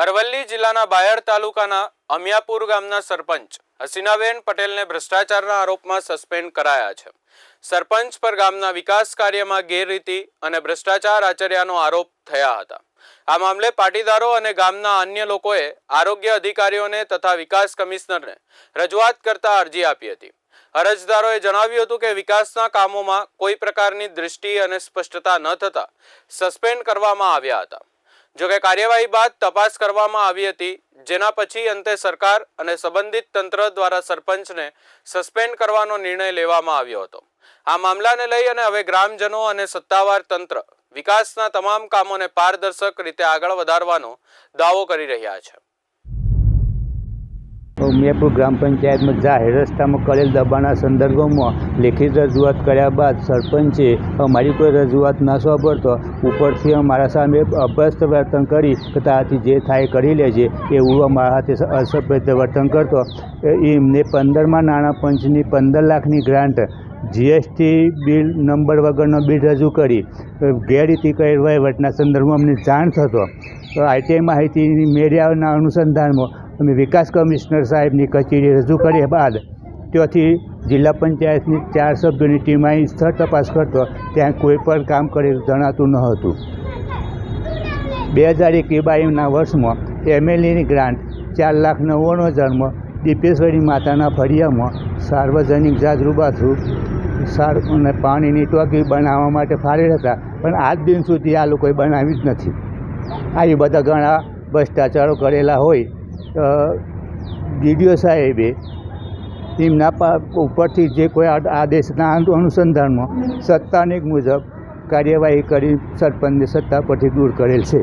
અરવલ્લી જિલ્લાના બાયડ તાલુકાના અમિયાપુર ગામના સરપંચ હસીનાબેન પટેલને ભ્રષ્ટાચારના આરોપમાં સસ્પેન્ડ કરાયા છે. સરપંચ પર ગામના વિકાસ કાર્યમાં ગેરરીતિ અને ભ્રષ્ટાચાર આચર્યાનો આરોપ થયા હતા. આ મામલે પાટીદારો અને ગામના અન્ય લોકોએ આરોગ્ય અધિકારીઓને તથા વિકાસ કમિશનરને રજૂઆત કરતા અરજી આપી હતી. અરજદારોએ જણાવ્યું હતું કે વિકાસના કામોમાં કોઈ પ્રકારની દૃષ્ટિ અને સ્પષ્ટતા ન થતા સસ્પેન્ડ કરવામાં આવ્યા હતા. જોકે કાર્યવાહી બાદ તપાસ કરવામાં આવી હતી. જેના પછી અંતે સરકાર અને સંબંધિત તંત્ર દ્વારા સરપંચને સસ્પેન્ડ કરવાનો નિર્ણય લેવામાં આવ્યો હતો. આ મામલાને લઈ અને હવે ગ્રામજનો અને સત્તાવાર તંત્ર વિકાસના તમામ કામોને પારદર્શક રીતે આગળ વધારવાનો દાવો કરી રહ્યા છે. ઉમિયાપુર ગ્રામ પંચાયતમાં જાહેર રસ્તામાં કરેલ દબાણના સંદર્ભમાં લેખિત રજૂઆત કર્યા બાદ સરપંચે અમારી કોઈ રજૂઆત ના સાંભળતો ઉપરથી અમારા સામે અભ્યસ્ત વર્તન કરી કે તારાથી જે થાય કરી લેજે એવું અમારા હાથે અસભ્ય વર્તન કરતો. એમને પંદરમાં નાણાં પંચની પંદર લાખની ગ્રાન્ટ, જીએસટી બિલ નંબર વગરનો બિલ રજૂ કરી ગેરરીતિ કઈ વહીવટના સંદર્ભમાં અમને જાણ થતો. આઈટીઆઈ માહિતી મેળવ્યાના અનુસંધાનમાં અમે વિકાસ કમિશનર સાહેબની કચેરી રજૂ કર્યા બાદ ત્યાંથી જિલ્લા પંચાયતની ચાર સભ્યોની ટીમ અહીં સ્થળ તપાસ કરતો, ત્યાં કોઈ પણ કામ કરેલું જણાતું ન હતું. બે હજાર એકવી બાવીસના વર્ષમાં એમએલએની ગ્રાન્ટ, ચાર લાખ નવ્વાણું હજારમાં દીપેશ્વરી માતાના ફળિયામાં સાર્વજનિક જાજરૂ બાથરૂમ સાર અને પાણીની ટોકી બનાવવા માટે ફાળેલ હતા, પણ આજ દિન સુધી આ લોકોએ બનાવી જ નથી. આ એ બધા ઘણા ભ્રષ્ટાચારો કરેલા હોય ડીડીઓ સાહેબે એમના ઉપરથી જે કોઈ આદેશના અનુસંધાનમાં સત્તાને મુજબ કાર્યવાહી કરી સરપંચને સત્તા પરથી દૂર કરેલ છે.